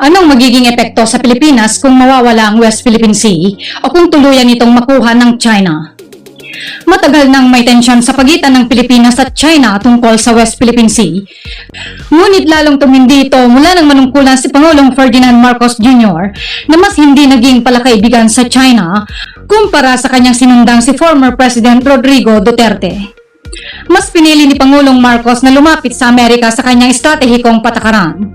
Anong magiging epekto sa Pilipinas kung mawawala ang West Philippine Sea o kung tuluyan itong makuha ng China? Matagal nang may tensyon sa pagitan ng Pilipinas at China tungkol sa West Philippine Sea. Ngunit lalong tumindi ito mula nang manungkulan si Pangulong Ferdinand Marcos Jr. na mas hindi naging palakaibigan sa China kumpara sa kanyang sinundang si former President Rodrigo Duterte. Mas pinili ni Pangulong Marcos na lumapit sa Amerika sa kanyang estratehikong patakaran.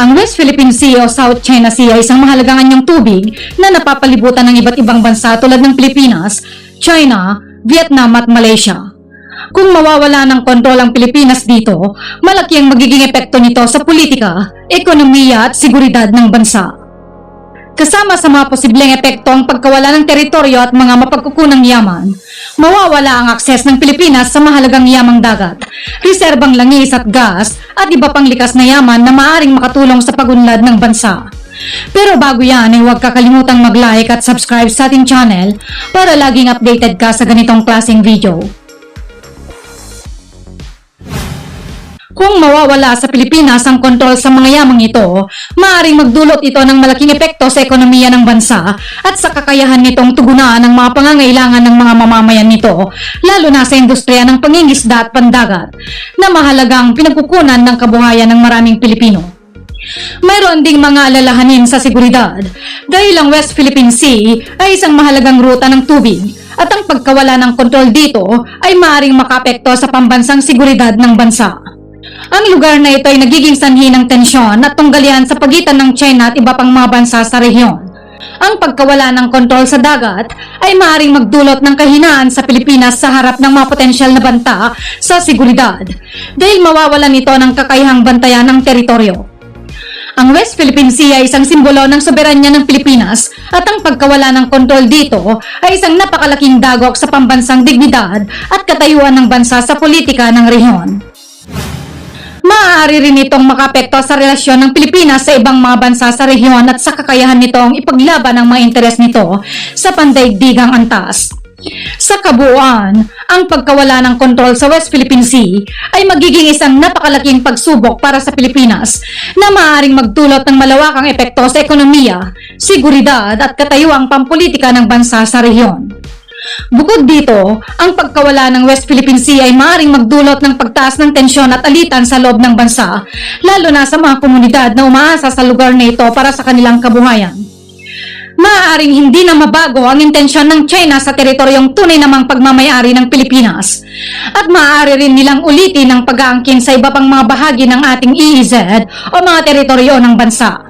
Ang West Philippine Sea o South China Sea ay isang mahalagang anyong tubig na napapalibutan ng iba't ibang bansa tulad ng Pilipinas, China, Vietnam at Malaysia. Kung mawawala ng kontrol ang Pilipinas dito, malaki ang magiging epekto nito sa politika, ekonomiya at seguridad ng bansa. Kasama sa mga posibleng epekto ang pagkawala ng teritoryo at mga mapagkukunang yaman, mawawala ang akses ng Pilipinas sa mahalagang yamang dagat, reserbang langis at gas at iba pang likas na yaman na maaring makatulong sa pagunlad ng bansa. Pero bago yan ay huwag kakalimutang mag-like at subscribe sa ating channel para laging updated ka sa ganitong klaseng video. Kung mawawala sa Pilipinas ang kontrol sa mga yamang ito, maaaring magdulot ito ng malaking epekto sa ekonomiya ng bansa at sa kakayahan nitong tugunan ang mga pangangailangan ng mga mamamayan nito, lalo na sa industriya ng pangingisda at pandagat, na mahalagang pinagkukunan ng kabuhayan ng maraming Pilipino. Mayroon ding mga alalahanin sa seguridad dahil ang West Philippine Sea ay isang mahalagang ruta ng tubig at ang pagkawala ng kontrol dito ay maaaring makapekto sa pambansang seguridad ng bansa. Ang lugar na ito ay nagiging sanhi ng tensyon at tunggalian sa pagitan ng China at iba pang mga bansa sa rehiyon. Ang pagkawala ng kontrol sa dagat ay maaaring magdulot ng kahinaan sa Pilipinas sa harap ng mga potensyal na banta sa seguridad dahil mawawalan ito ng kakayahang bantayan ng teritoryo. Ang West Philippine Sea ay isang simbolo ng soberanya ng Pilipinas at ang pagkawala ng kontrol dito ay isang napakalaking dagok sa pambansang dignidad at katayuan ng bansa sa politika ng rehiyon. Maaari rin itong makapekto sa relasyon ng Pilipinas sa ibang mga bansa sa rehiyon at sa kakayahan nitong ipaglaban ang mga interes nito sa pandaigdigang antas. Sa kabuuan, ang pagkawala ng kontrol sa West Philippine Sea ay magiging isang napakalaking pagsubok para sa Pilipinas na maaaring magdulot ng malawakang epekto sa ekonomiya, seguridad at katayuang pampolitika ng bansa sa rehiyon. Bukod dito, ang pagkawala ng West Philippine Sea ay maaaring magdulot ng pagtaas ng tensyon at alitan sa loob ng bansa, lalo na sa mga komunidad na umaasa sa lugar na ito para sa kanilang kabuhayan. Maaaring hindi na mabago ang intensyon ng China sa teritoryong tunay namang pagmamayari ng Pilipinas at maaari rin nilang ulitin ang pag-aangkin sa iba pang mga bahagi ng ating EEZ o mga teritoryo ng bansa.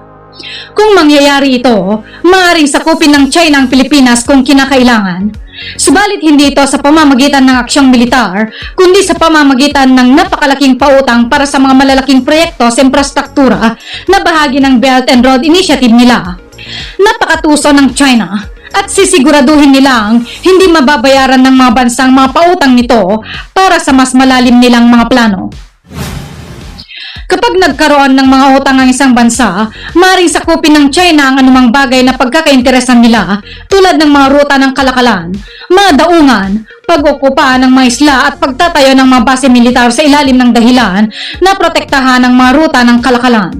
Kung mangyayari ito, maaaring sakupin ng China ang Pilipinas kung kinakailangan. Subalit hindi ito sa pamamagitan ng aksyong militar, kundi sa pamamagitan ng napakalaking pautang para sa mga malalaking proyekto sa infrastruktura na bahagi ng Belt and Road Initiative nila. Napakatuso ng China at sisiguraduhin nilang hindi mababayaran ng mga bansang mga pautang nito para sa mas malalim nilang mga plano. Kapag nagkaroon ng mga utang ang isang bansa, maring sakupin ng China ang anumang bagay na pagkakainteresan nila tulad ng mga ruta ng kalakalan, mga daungan, pag-okupa ng mga isla at pagtatayo ng mga base militar sa ilalim ng dahilan na protektahan ang mga ruta ng kalakalan.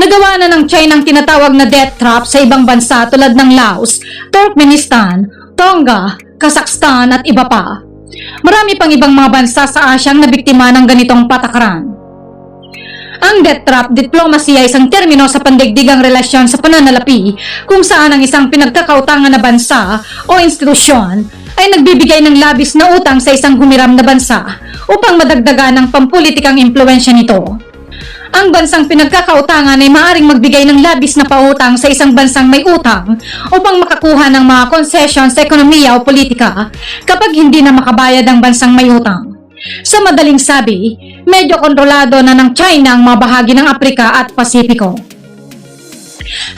Nagawa na ng China ang tinatawag na death trap sa ibang bansa tulad ng Laos, Turkmenistan, Tonga, Kazakhstan at iba pa. Marami pang ibang mga bansa sa Asya ang nabiktima ng ganitong patakaran. Ang death trap diplomacy ay isang termino sa pandigdigang relasyon sa pananalapi kung saan ang isang pinagkakautangan na bansa o institusyon ay nagbibigay ng labis na utang sa isang humiram na bansa upang madagdagan ng pampulitikang impluensya nito. Ang bansang pinagkakautangan ay maaring magbigay ng labis na pautang sa isang bansang may utang upang makakuha ng mga konsesyon sa ekonomiya o politika kapag hindi na makabayad ang bansang may utang. Sa madaling sabi, medyo kontrolado na ng China ang mga bahagi ng Aprika at Pasipiko.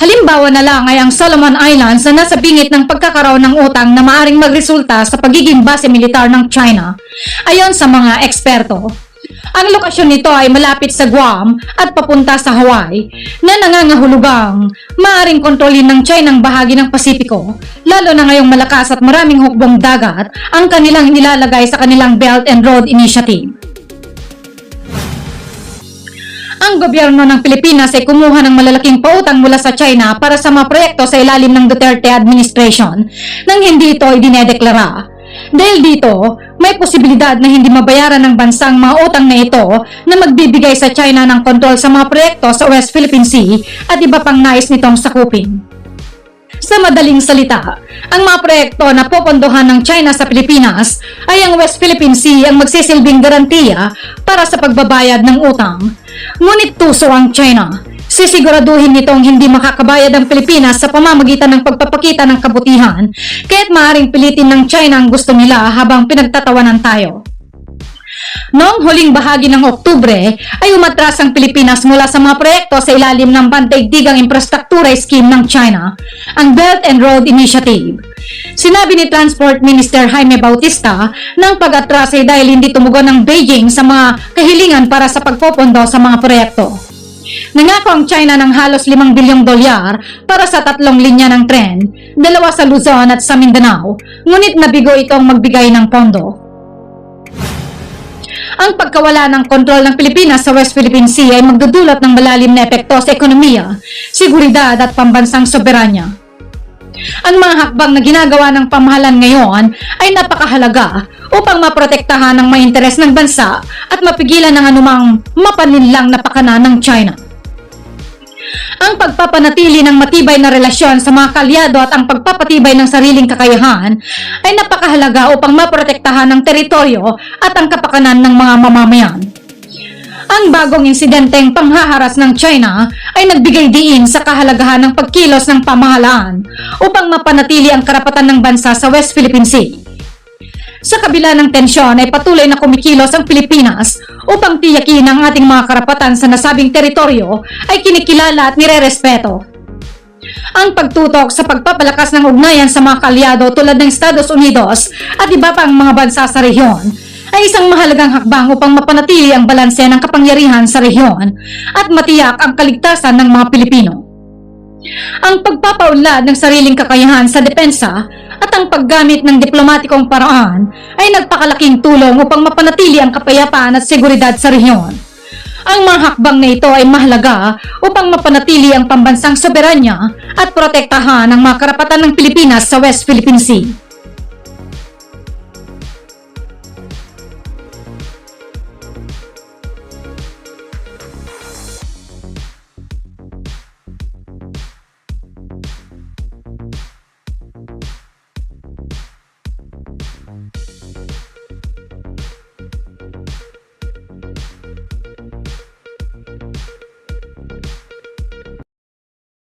Halimbawa na lang ay ang Solomon Islands na nasa bingit ng pagkakaroon ng utang na maaring magresulta sa pagiging base militar ng China, ayon sa mga eksperto. Ang lokasyon nito ay malapit sa Guam at papunta sa Hawaii na nangangahulugang maaring kontrolin ng China ang bahagi ng Pasipiko, lalo na ngayong malakas at maraming hukbong dagat ang kanilang nilalagay sa kanilang Belt and Road Initiative. ang gobyerno ng Pilipinas ay kumuha ng malalaking pautang mula sa China para sa mga proyekto sa ilalim ng Duterte administration nang hindi ito idinedeklara. Dahil dito, may posibilidad na hindi mabayaran ng bansa ang mga utang na ito na magbibigay sa China ng kontrol sa mga proyekto sa West Philippine Sea at iba pang nais nitong sakupin. Sa madaling salita, ang mga proyekto na popondohan ng China sa Pilipinas ay ang West Philippine Sea ang magsisilbing garantiya para sa pagbabayad ng utang. Ngunit tuso ang China. Sisiguraduhin nitong hindi makakabayad ang Pilipinas sa pamamagitan ng pagpapakita ng kabutihan, kaya't maaaring pilitin ng China ang gusto nila habang pinagtatawanan tayo. Noong huling bahagi ng Oktubre ay umatras ang Pilipinas mula sa mga proyekto sa ilalim ng Pandaigdigang Infrastruktura Scheme ng China, ang Belt and Road Initiative. Sinabi ni Transport Minister Jaime Bautista ng pag-atras ay dahil hindi tumugon ng Beijing sa mga kahilingan para sa pagpopondo sa mga proyekto. Nangako ang China ng halos 5 bilyong dolyar para sa tatlong linya ng tren, dalawa sa Luzon at sa Mindanao, ngunit nabigo itong magbigay ng pondo. Ang pagkawala ng kontrol ng Pilipinas sa West Philippine Sea ay magdudulot ng malalim na epekto sa ekonomiya, seguridad at pambansang soberanya. Ang mga hakbang na ginagawa ng pamahalan ngayon ay napakahalaga upang maprotektahan ang mga interes ng bansa at mapigilan ng anumang mapaninlang na pakana ng China. Ang pagpapanatili ng matibay na relasyon sa mga kalyado at ang pagpapatibay ng sariling kakayahan ay napakahalaga upang maprotektahan ang teritoryo at ang kapakanan ng mga mamamayan. Ang bagong insidenteng panghaharas ng China ay nagbigay diin sa kahalagahan ng pagkilos ng pamahalaan upang mapanatili ang karapatan ng bansa sa West Philippine Sea. Sa kabila ng tensyon ay patuloy na kumikilos ang Pilipinas upang tiyakin ang ating mga karapatan sa nasabing teritoryo ay kinikilala at nirerespeto. Ang pagtutok sa pagpapalakas ng ugnayan sa mga kalyado tulad ng Estados Unidos at iba pang mga bansa sa rehiyon ay isang mahalagang hakbang upang mapanatili ang balanse ng kapangyarihan sa rehiyon at matiyak ang kaligtasan ng mga Pilipino. Ang pagpapaunlad ng sariling kakayahan sa depensa ang paggamit ng diplomatikong paraan ay nagpakalaking tulong upang mapanatili ang kapayapaan at seguridad sa rehiyon. Ang mga hakbang na ito ay mahalaga upang mapanatili ang pambansang soberanya at protektahan ang mga karapatan ng Pilipinas sa West Philippine Sea.